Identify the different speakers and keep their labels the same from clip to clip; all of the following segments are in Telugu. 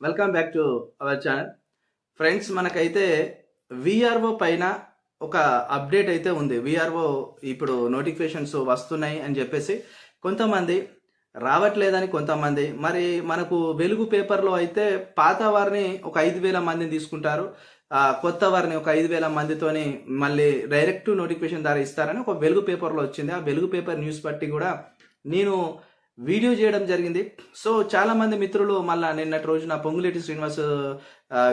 Speaker 1: Welcome back to our channel friends మనకైతే విఆర్ఓ పైన ఒక అప్డేట్ అయితే ఉంది. విఆర్ఓ ఇప్పుడు నోటిఫికేషన్స్ వస్తున్నాయి అని చెప్పేసి కొంతమంది రావట్లేదని కొంతమంది మరి మనకు వెలుగు పేపర్లో అయితే పాత వారిని ఒక ఐదు వేల మందిని తీసుకుంటారు. కొత్త వారిని ఒక ఐదు వేల మందితోని మళ్ళీ డైరెక్ట్ నోటిఫికేషన్ ద్వారా ఇస్తారని ఒక వెలుగు పేపర్లో వచ్చింది. ఆ వెలుగు పేపర్ న్యూస్ బట్టి కూడా నేను వీడియో చేయడం జరిగింది. సో చాలా మంది మిత్రులు మళ్ళీ నిన్నటి రోజున పొంగులేటి శ్రీనివాస్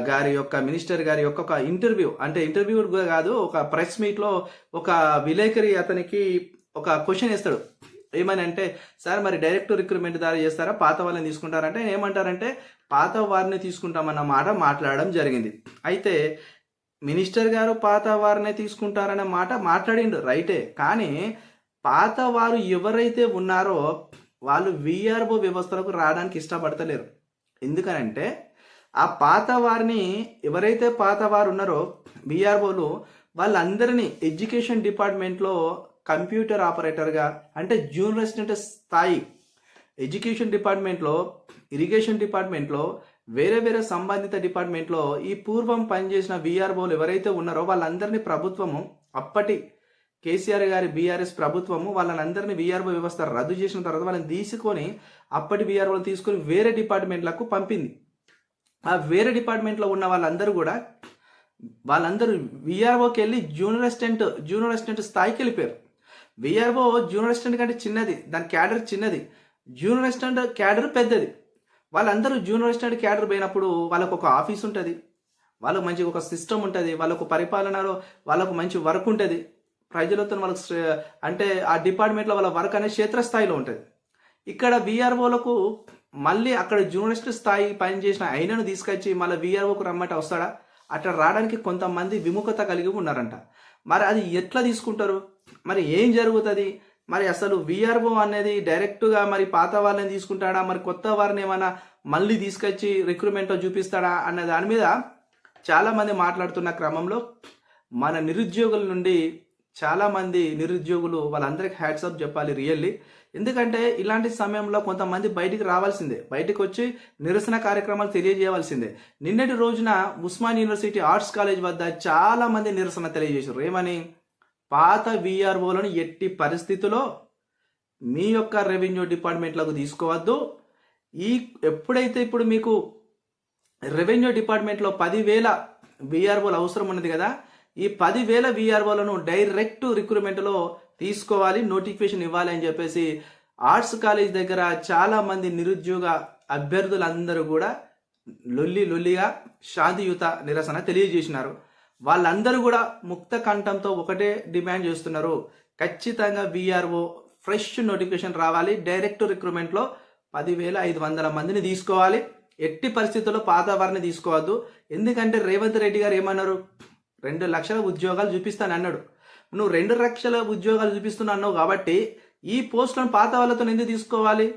Speaker 1: గారి యొక్క మినిస్టర్ గారి యొక్క ఒక ఇంటర్వ్యూ అంటే ఇంటర్వ్యూ కూడా కాదు ఒక ప్రెస్ మీట్లో ఒక విలేకరి అతనికి ఒక క్వశ్చన్ ఇస్తాడు ఏమని అంటే సార్ మరి డైరెక్ట్ రిక్రూట్మెంట్ ద్వారా చేస్తారా? పాత వాళ్ళని తీసుకుంటారంటే ఏమంటారంటే పాత వారిని తీసుకుంటామన్న మాట మాట్లాడడం జరిగింది. అయితే మినిస్టర్ గారు పాత వారినే తీసుకుంటారనే మాట మాట్లాడిండు రైటే. కానీ పాత వారు ఎవరైతే ఉన్నారో వాళ్ళు విఆర్ఓ వ్యవస్థలకు రావడానికి ఇష్టపడతలేరు. ఎందుకనంటే ఆ పాత వారిని ఎవరైతే పాత వారు ఉన్నారో విఆర్ఓలు వాళ్ళందరినీ ఎడ్యుకేషన్ డిపార్ట్మెంట్లో కంప్యూటర్ ఆపరేటర్గా అంటే జూనియర్ అసిస్టెంట్ స్థాయి ఎడ్యుకేషన్ డిపార్ట్మెంట్లో ఇరిగేషన్ డిపార్ట్మెంట్లో వేరే వేరే సంబంధిత డిపార్ట్మెంట్లో ఈ పూర్వం పనిచేసిన విఆర్ఓలు ఎవరైతే ఉన్నారో వాళ్ళందరినీ ప్రభుత్వము అప్పటి కేసీఆర్ గారి బీఆర్ఎస్ ప్రభుత్వము వాళ్ళందరినీ వీఆర్ఓ వ్యవస్థ రద్దు చేసిన తర్వాత వాళ్ళని తీసుకొని అప్పటి వీఆర్ఓలు తీసుకొని వేరే డిపార్ట్మెంట్లకు పంపింది. ఆ వేరే డిపార్ట్మెంట్లో ఉన్న వాళ్ళందరూ కూడా వాళ్ళందరూ వీఆర్ఓకి వెళ్ళి జూనియర్ అసిస్టెంట్ జూనియర్ అసిస్టెంట్ స్థాయికి వెళ్ళిపోయారు. విఆర్ఓ జూనియర్ అసిస్టెంట్ కంటే చిన్నది దాని క్యాడర్ చిన్నది. జూనియర్ అసిస్టెంట్ క్యాడర్ పెద్దది. వాళ్ళందరూ జూనియర్ అసిస్టెంట్ క్యాడర్ పోయినప్పుడు వాళ్ళకు ఒక ఆఫీస్ ఉంటుంది. వాళ్ళకు మంచి ఒక సిస్టమ్ ఉంటుంది. వాళ్ళకు పరిపాలనలో వాళ్ళకు మంచి వర్క్ ఉంటుంది. ప్రజలతో వాళ్ళకి శ్రే- అంటే ఆ డిపార్ట్మెంట్లో వాళ్ళ వర్క్ అనేది క్షేత్రస్థాయిలో ఉంటుంది. ఇక్కడ విఆర్ఓలకు మళ్ళీ అక్కడ జూనియరిస్ట్ స్థాయి పనిచేసిన అయినను తీసుకొచ్చి మళ్ళీ విఆర్ఓకు రమ్మంటే వస్తాడా? అట్లా రావడానికి కొంతమంది విముఖత కలిగి ఉన్నారంట. మరి అది ఎట్లా తీసుకుంటారు? మరి ఏం జరుగుతుంది? మరి అసలు విఆర్ఓ అనేది డైరెక్ట్గా మరి పాత వాళ్ళని తీసుకుంటాడా? మరి కొత్త వారిని ఏమైనా మళ్ళీ తీసుకొచ్చి రిక్రూట్మెంట్లో చూపిస్తాడా? అనే దాని మీద చాలామంది మాట్లాడుతున్న క్రమంలో మన నిరుద్యోగుల నుండి చాలామంది నిరుద్యోగులు వాళ్ళందరికీ హ్యాట్సప్ చెప్పాలి రియల్లీ ఎందుకంటే ఇలాంటి సమయంలో కొంతమంది బయటికి రావాల్సిందే. బయటికి వచ్చి నిరసన కార్యక్రమాలు తెలియజేయవలసిందే. నిన్నటి రోజున ఉస్మాన్ యూనివర్సిటీ ఆర్ట్స్ కాలేజ్ వద్ద చాలా మంది నిరసన తెలియజేశారు. ఏమని? పాత విఆర్ఓలను ఎట్టి పరిస్థితిలో మీ యొక్క రెవెన్యూ డిపార్ట్మెంట్లకు తీసుకోవద్దు. ఈ ఎప్పుడైతే ఇప్పుడు మీకు రెవెన్యూ డిపార్ట్మెంట్లో పదివేల విఆర్ఓలు అవసరం ఉన్నది కదా ఈ పదివేల విఆర్ఓలను డైరెక్ట్ రిక్రూట్మెంట్లో తీసుకోవాలి నోటిఫికేషన్ ఇవ్వాలి అని చెప్పేసి ఆర్ట్స్ కాలేజ్ దగ్గర చాలామంది నిరుద్యోగ అభ్యర్థులందరూ కూడా లొల్లి లొల్లిగా శాంతియుత నిరసన తెలియజేసినారు. వాళ్ళందరూ కూడా ముక్త కంఠంతో ఒకటే డిమాండ్ చేస్తున్నారు. ఖచ్చితంగా విఆర్ఓ ఫ్రెష్ నోటిఫికేషన్ రావాలి డైరెక్ట్ రిక్రూట్మెంట్లో పదివేల ఐదు వందల మందిని తీసుకోవాలి. ఎట్టి పరిస్థితుల్లో పాత వారిని తీసుకోవద్దు. ఎందుకంటే రేవంత్ రెడ్డి గారు ఏమన్నారు? రెండు లక్షల ఉద్యోగాలు చూపిస్తాను అన్నాడు. నువ్వు రెండు లక్షల ఉద్యోగాలు చూపిస్తున్నా అన్నావు కాబట్టి ఈ పోస్టులను పాత వాళ్ళతో ఎందుకు తీసుకోవాలి?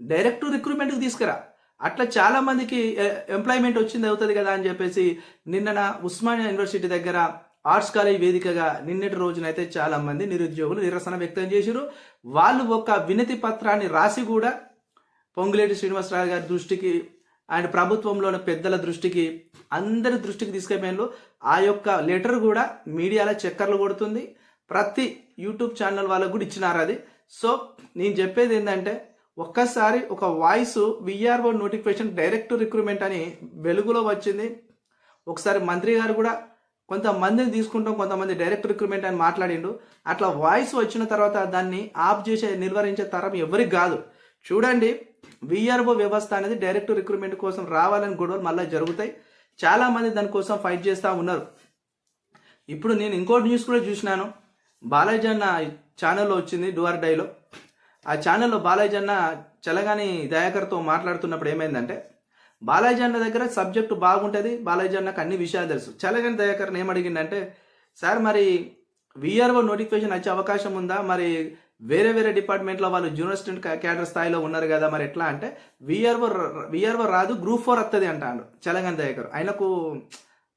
Speaker 1: డైరెక్ట్ రిక్రూట్మెంట్కి తీసుకురా. అట్లా చాలా మందికి ఎంప్లాయ్మెంట్ వచ్చింది అవుతుంది కదా అని చెప్పేసి నిన్న ఉస్మానియా యూనివర్సిటీ దగ్గర ఆర్ట్స్ కాలేజ్ వేదికగా నిన్నటి రోజునైతే చాలా మంది నిరుద్యోగులు నిరసన వ్యక్తం చేశారు వాళ్ళు ఒక వినతి పత్రాన్ని రాసి కూడా పొంగులేటి శ్రీనివాసరావు గారి దృష్టికి అండ్ ప్రభుత్వంలోని పెద్దల దృష్టికి అందరి దృష్టికి తీసుకెళ్ళారు ఆ యొక్క లెటర్ కూడా మీడియాలో చక్కర్లు కొడుతుంది. ప్రతి యూట్యూబ్ ఛానల్ వాళ్ళకు కూడా ఇచ్చినారు అది. సో నేను చెప్పేది ఏంటంటే ఒక్కసారి ఒక voice VRO notification direct recruitment అని వెలుగులో వచ్చింది. ఒకసారి మంత్రి గారు కూడా కొంతమందిని తీసుకుంటాం కొంతమంది డైరెక్ట్ రిక్రూట్మెంట్ అని మాట్లాడిండు. అట్లా వాయిస్ వచ్చిన తర్వాత దాన్ని ఆఫ్ చేసే నిర్వహించే తరం ఎవరికి కాదు. చూడండి విఆర్ఓ వ్యవస్థ అనేది డైరెక్ట్ రిక్రూట్మెంట్ కోసం రావాలని గొడవలు మళ్ళీ జరుగుతాయి. చాలామంది దానికోసం ఫైట్ చేస్తూ ఉన్నారు. ఇప్పుడు నేను ఇంకోటి న్యూస్ కూడా చూసినాను. బాలాజీ అన్న ఛానల్లో వచ్చింది డూఆర్ డైలో ఆ ఛానల్లో బాలాజీ అన్న చలగాని దయాకర్తో మాట్లాడుతున్నప్పుడు ఏమైందంటే బాలాజీ అన్న దగ్గర సబ్జెక్టు బాగుంటుంది బాలాజీ అన్నకు అన్ని విషయాలు తెలుసు. చలగాని దయాకర్ని ఏమడిగిందంటే సార్ మరి విఆర్ఓ నోటిఫికేషన్ వచ్చే అవకాశం ఉందా? మరి వేరే వేరే డిపార్ట్మెంట్లో వాళ్ళు జూనియర్ స్టూడెంట్ క్యాడర్ స్థాయిలో ఉన్నారు కదా మరి ఎట్లా అంటే విఆర్ఓ విఆర్ఓ రాదు గ్రూప్ ఫోర్ వస్తుంది అంటాడు చలగాని దయాకర్. ఆయనకు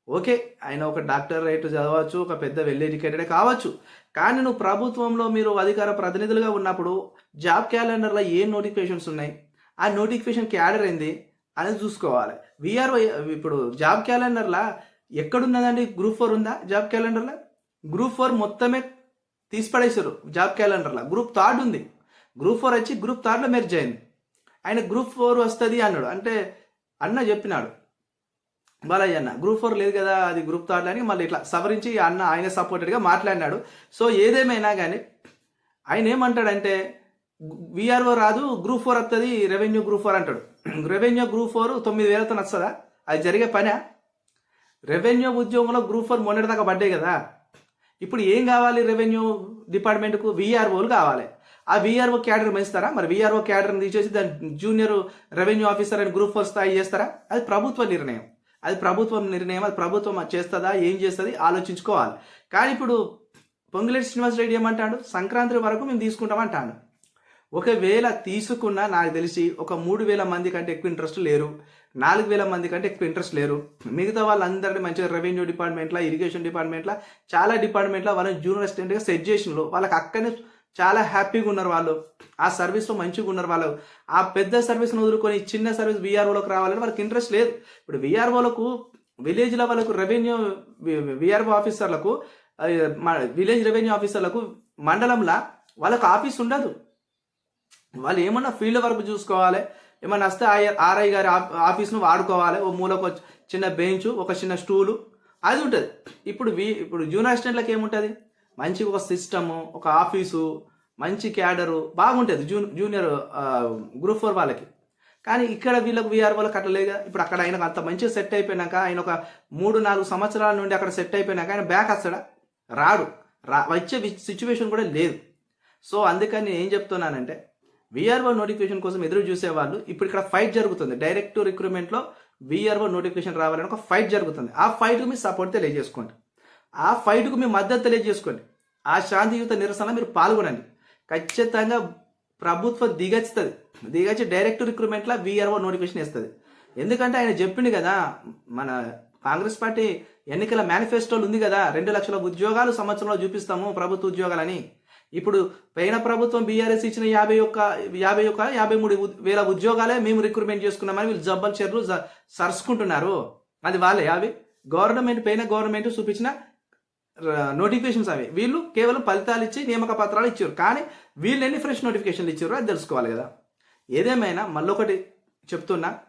Speaker 1: ఓకే ఆయన ఒక డాక్టర్ రైట్ చదవచ్చు ఒక పెద్ద వెల్ ఎడ్యుకేటెడ్ కావచ్చు. కానీ నువ్వు ప్రభుత్వంలో మీరు అధికార ప్రతినిధులుగా ఉన్నప్పుడు జాబ్ క్యాలెండర్లో ఏ నోటిఫికేషన్స్ ఉన్నాయి? ఆ నోటిఫికేషన్ క్యాడర్ ఏంది? అనేది చూసుకోవాలి. విఆర్ఓ ఇప్పుడు జాబ్ క్యాలెండర్లా ఎక్కడున్నదండి? గ్రూప్ ఫోర్ ఉందా? జాబ్ క్యాలెండర్లో? గ్రూప్ ఫోర్ మొత్తమే తీసి పడేశారు జాబ్ క్యాలెండర్లో. గ్రూప్ థర్డ్ ఉంది. గ్రూప్ ఫోర్ వచ్చి గ్రూప్ థర్డ్లో మెర్జ్ అయింది. ఆయన గ్రూప్ ఫోర్ వస్తుంది అన్నాడు. అంటే అన్న చెప్పినాడు. బాలయ్య అన్న గ్రూప్ ఫోర్ లేదు కదా అది గ్రూప్ థర్డ్ అని మళ్ళీ ఇట్లా సవరించి అన్న ఆయన సపోర్టెడ్గా మాట్లాడినాడు. సో ఏదేమైనా కానీ ఆయన ఏమంటాడంటే విఆర్ఓ రాదు గ్రూప్ ఫోర్ వస్తుంది రెవెన్యూ గ్రూప్ ఫోర్ అంటాడు. రెవెన్యూ గ్రూప్ ఫోర్ తొమ్మిది వేలతో నచ్చదా అది జరిగే పనా? రెవెన్యూ ఉద్యోగంలో గ్రూప్ ఫోర్ మొన్నటిదాకా పడ్డాయి కదా. ఇప్పుడు ఏం కావాలి రెవెన్యూ డిపార్ట్మెంట్కు? విఆర్ఓలు కావాలి. ఆ విఆర్ఓ క్యాడర్ పెంచుతారా మరి విఆర్ఓ క్యాడర్ని తీసేసి దాని జూనియర్ రెవెన్యూ ఆఫీసర్ అని గ్రూప్ ఫోర్ స్థాయి చేస్తారా? అది ప్రభుత్వ నిర్ణయం. అది ప్రభుత్వం నిర్ణయం అది ప్రభుత్వం చేస్తుందా ఏం చేస్తుంది ఆలోచించుకోవాలి. కానీ ఇప్పుడు పొంగులేటి శ్రీనివాస్ రెడ్డి ఏమంటాడు? సంక్రాంతి వరకు మేము తీసుకుంటాం అంటాడు. ఒకవేళ తీసుకున్నా నాకు తెలిసి ఒక మూడు వేల మంది కంటే ఎక్కువ ఇంట్రెస్ట్ లేరు నాలుగు వేల మంది కంటే ఎక్కువ ఇంట్రెస్ట్ లేరు. మిగతా వాళ్ళందరినీ మంచిగా రెవెన్యూ డిపార్ట్మెంట్లో ఇరిగేషన్ డిపార్ట్మెంట్లో చాలా డిపార్ట్మెంట్లో వాళ్ళని జూనియర్ అసిస్టెంట్గా సెట్ చేసినారు వాళ్ళకి అక్కడనే చాలా హ్యాపీగా ఉన్నారు వాళ్ళు. ఆ సర్వీస్లో మంచిగా ఉన్నారు వాళ్ళు. ఆ పెద్ద సర్వీస్ను వదులుకొని చిన్న సర్వీస్ విఆర్ఓలోకి రావాలని వాళ్ళకి ఇంట్రెస్ట్ లేదు. ఇప్పుడు విఆర్ఓలకు విలేజ్ల వాళ్ళకు రెవెన్యూ విఆర్ఓ ఆఫీసర్లకు విలేజ్ రెవెన్యూ ఆఫీసర్లకు మండలంలో వాళ్ళకు ఆఫీస్ ఉండదు. వాళ్ళు ఏమన్నా ఫీల్డ్ వర్క్ చూసుకోవాలి. ఏమన్నా వస్తే ఆర్ఐ గారి ఆఫీస్ను వాడుకోవాలి. ఓ మూలకు చిన్న బెంచ్ ఒక చిన్న స్టూలు. అది ఉంటుంది. ఇప్పుడు వి ఇప్పుడు జూనియర్ అసిస్టెంట్లకు ఏముంటుంది? మంచి ఒక సిస్టము ఒక ఆఫీసు మంచి క్యాడరు బాగుంటుంది. జూ జూనియర్ గ్రూప్ ఫోర్ వాళ్ళకి. కానీ ఇక్కడ వీళ్ళకు వీఆర్ వాళ్ళకి అట్లా కదా. ఇప్పుడు అక్కడ ఆయనకు అంత మంచిగా సెట్ అయిపోయినాక ఆయన ఒక మూడు నాలుగు సంవత్సరాల నుండి అక్కడ సెట్ అయిపోయినాక ఆయన బ్యాక్ వస్తాడా? రాడు. రా వచ్చే సిచ్యువేషన్ కూడా లేదు. సో అందుకని నేను ఏం చెప్తున్నానంటే విఆర్ఓ నోటిఫికేషన్ కోసం ఎదురు చూసేవాళ్ళు ఇప్పుడు ఇక్కడ ఫైట్ జరుగుతుంది. డైరెక్ట్ రిక్రూట్మెంట్లో విఆర్ఓ నోటిఫికేషన్ రావాలని ఒక ఫైట్ జరుగుతుంది. ఆ ఫైట్కు మీ సపోర్ట్ తెలియజేసుకోండి. ఆ ఫైట్కు మీ మద్దతు తెలియజేసుకోండి. ఆ శాంతియుత నిరసన మీరు పాల్గొనండి. ఖచ్చితంగా ప్రభుత్వం దిగచ్చుతుంది. దిగచ్చి డైరెక్ట్ రిక్రూట్మెంట్లో విఆర్ఓ నోటిఫికేషన్ ఇస్తుంది ఎందుకంటే ఆయన చెప్పిండు కదా మన కాంగ్రెస్ పార్టీ ఎన్నికల మేనిఫెస్టోలు ఉంది కదా రెండు లక్షల ఉద్యోగాలు సంవత్సరంలో చూపిస్తాము ప్రభుత్వ ఉద్యోగాలని. ఇప్పుడు పైన ప్రభుత్వం బీఆర్ఎస్ ఇచ్చిన యాభై ఒక్క యాభై ఒక్క యాభై మూడు వేల ఉద్యోగాలే మేము రిక్రూట్మెంట్ చేసుకున్నామని వీళ్ళు జబ్బల్ చెర్లు జ- సరుచుకుంటున్నారు. అది వాళ్ళే అవి. గవర్నమెంట్ పైన గవర్నమెంట్ చూపించిన నోటిఫికేషన్స్ అవి. వీళ్ళు కేవలం ఫలితాలు ఇచ్చి నియామక పత్రాలు ఇచ్చారు. కానీ వీళ్ళు ఎన్ని ఫ్రెష్ నోటిఫికేషన్లు ఇచ్చారో అది తెలుసుకోవాలి కదా. ఏదేమైనా మళ్ళొకటి చెప్తున్నా.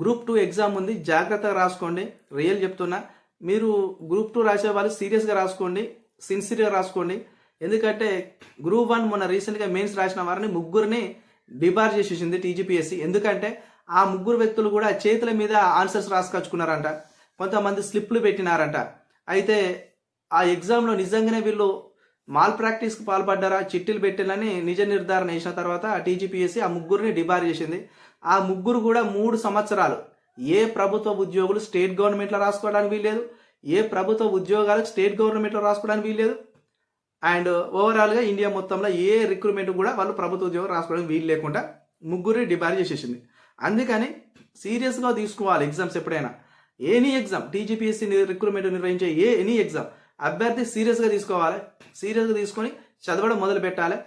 Speaker 1: గ్రూప్ టూ ఎగ్జామ్ ఉంది. జాగ్రత్తగా రాసుకోండి. రియల్ చెప్తున్నా. మీరు గ్రూప్ టూ రాసే వాళ్ళు సీరియస్గా రాసుకోండి. సిన్సియర్గా రాసుకోండి. ఎందుకంటే గ్రూప్ వన్ మొన్న రీసెంట్గా మెయిన్స్ రాసిన వారిని ముగ్గురిని డిబార్ చేసేసింది టీజీపీఎస్సీ. ఎందుకంటే ఆ ముగ్గురు వ్యక్తులు కూడా చేతుల మీద ఆన్సర్స్ రాసుకొచ్చుకున్నారంట. కొంతమంది స్లిప్లు పెట్టినారంట. అయితే ఆ ఎగ్జామ్లో నిజంగానే వీళ్ళు మాల్ ప్రాక్టీస్కి పాల్పడ్డారా చిట్టీలు పెట్టిలని నిజ నిర్ధారణ చేసిన తర్వాత టీజీపీఎస్సీ ఆ ముగ్గురిని డిబార్ చేసింది. ఆ ముగ్గురు కూడా మూడు సంవత్సరాలు. ఏ ప్రభుత్వ ఉద్యోగులు స్టేట్ గవర్నమెంట్లో రాసుకోవడానికి వీల్లేదు ఏ ప్రభుత్వ ఉద్యోగాలు స్టేట్ గవర్నమెంట్లో రాసుకోవడానికి వీల్లేదు అండ్ ఓవరాల్గా ఇండియా మొత్తంలో ఏ రిక్రూట్మెంట్ కూడా వాళ్ళు ప్రభుత్వ ఉద్యోగం రాసుకోవడానికి వీలు లేకుండా ముగ్గురు డిబార్ చేసేసింది. అందుకని సీరియస్గా తీసుకోవాలి ఎగ్జామ్స్ ఎప్పుడైనా. ఎనీ ఎగ్జామ్ టీజీపీఎస్సీ రిక్రూట్మెంట్ నిర్వహించే ఏ ఎనీ ఎగ్జామ్ అభ్యర్థి సీరియస్గా తీసుకోవాలి. సీరియస్గా తీసుకొని చదవడం మొదలు పెట్టాలి.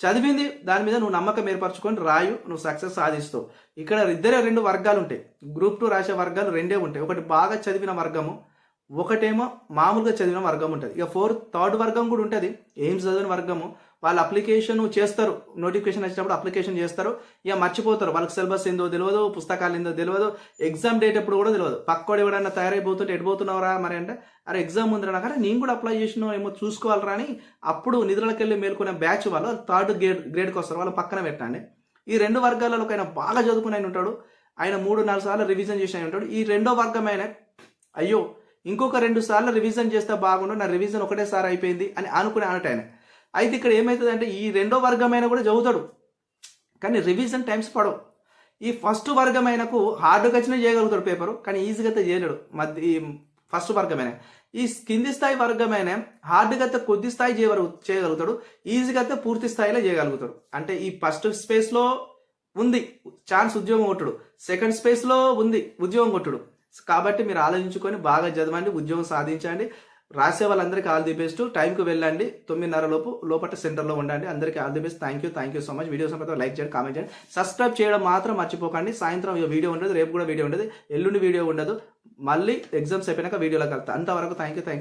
Speaker 1: చదివింది దాని మీద నువ్వు నమ్మకం ఏర్పరచుకొని రాయు నువ్వు సక్సెస్ సాధిస్తావు. ఇక్కడ ఇద్దరే రెండు వర్గాలు ఉంటాయి గ్రూప్ టూ రాసే వర్గాలు రెండే ఉంటాయి. ఒకటి బాగా చదివిన వర్గము ఒకటేమో మామూలుగా చదివిన వర్గం ఉంటుంది. ఇక ఫోర్త్ థర్డ్ వర్గం కూడా ఉంటుంది. ఏం చదివిన వర్గము. వాళ్ళు అప్లికేషన్ చేస్తారు. నోటిఫికేషన్ వచ్చినప్పుడు అప్లికేషన్ చేస్తారు. ఇక మర్చిపోతారు. వాళ్ళకి సిలబస్ ఏందో తెలియదు పుస్తకాలు ఏందో తెలియదు ఎగ్జామ్ డేట్ ఎప్పుడు కూడా తెలియదు పక్కోడు ఎవడన్నా తయారైపోతుంటే ఎడిపోతున్నావురా మరి అంటే అరే ఎగ్జామ్ ఉంది నాకు. నేను కూడా అప్లై చేసిన ఏమో చూసుకోవాలరా అని అప్పుడు నిధులకి వెళ్ళి మేల్కొనే బ్యాచ్ వాళ్ళు థర్డ్ గ్రేడ్ గ్రేడ్కి వస్తారు. వాళ్ళు పక్కన పెట్టండి. ఈ రెండు వర్గాలలో ఒక ఆయన బాగా చదువుకుని ఆయన ఉంటాడు. ఆయన మూడు నాలుగు సార్లు రివిజన్ చేసి ఆయన ఉంటాడు. ఈ రెండో వర్గం ఆయన అయ్యో ఇంకొక రెండు సార్లు రివిజన్ చేస్తే బాగుండు నా రివిజన్ ఒకటేసారి అయిపోయింది అని అనుకునే అనట అయితే ఇక్కడ ఏమవుతుందంటే ఈ రెండో వర్గమైన కూడా చదువుతాడు. కానీ రివిజన్ టైమ్స్ పడవు. ఈ ఫస్ట్ వర్గమైనకు హార్డ్గా వచ్చినా చేయగలుగుతాడు పేపరు కానీ ఈజీగా అయితే చేయలేడు. మధ్య ఈ ఫస్ట్ వర్గమైన. ఈ కింది స్థాయి వర్గమైన హార్డ్గా అయితే కొద్ది స్థాయి చేయగలుగు చేయగలుగుతాడు. ఈజీగా అయితే పూర్తి స్థాయిలో చేయగలుగుతాడు. అంటే ఈ ఫస్ట్ స్పేస్లో ఉంది ఛాన్స్ ఉద్యోగం కొట్టుడు. సెకండ్ స్పేస్లో ఉంది ఉద్యోగం కొట్టుడు. కాబట్టి మీరు ఆలోచించుకొని బాగా చదవండి ఉద్యోగం సాధించండి. రాసే వాళ్ళందరికీ ఆల్ ది బెస్ట్. టైంకి వెళ్ళండి. తొమ్మిదిన్నర లోపు లోపల సెంటర్లో ఉండండి. అందరికీ all the best. Thank you thank you so much video సంపద లైక్ చేయండి కామెంట్ చేయండి. సబ్స్క్రైబ్ చేయడం మాత్రం మర్చిపోకండి. సాయంత్రం వీడియో ఉండదు రేపు కూడా వీడియో ఉండదు. ఎల్లుండి వీడియో ఉండదు. మళ్ళీ ఎగ్జామ్స్ అయిపోయినాక వీడియోలో కలుగుతా అంతవరకు థ్యాంక్ యూ థ్యాంక్ యూ